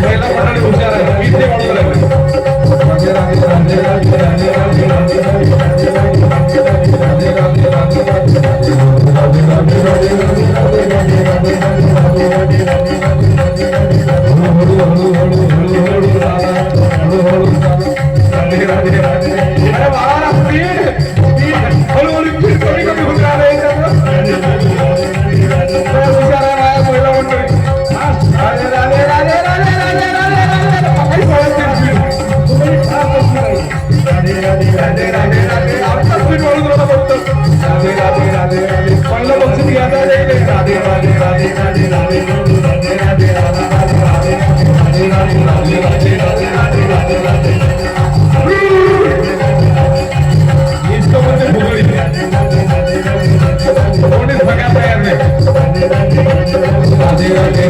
வீட்டிலே வளர்ந்து राधे राधे राधे राधे। आप तस्वीर वालों को बोलते राधे राधे राधे राधे पढ़ना बच्चे भी आता है राधे राधे राधे राधे राधे राधे राधे राधा राधे राधे राधे राधे राधे राधे राधे राधे राधे राधे इसका मतलब भुगड़ी कौन इस भगा तैयार में Radhe Radhe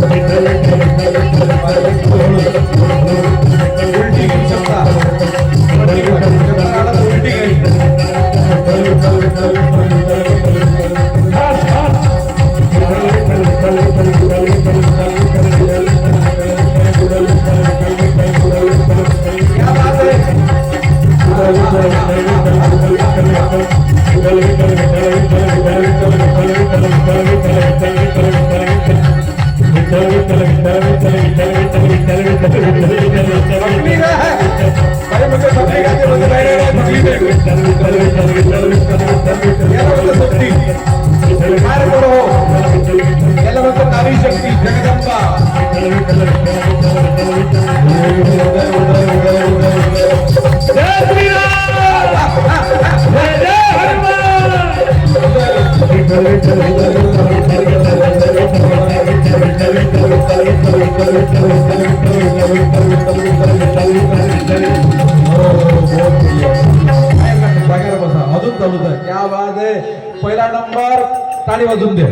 Thank you. Thank you. अजून चालू आहे. क्या बात पहिला नंबर ताणी वाजून दे.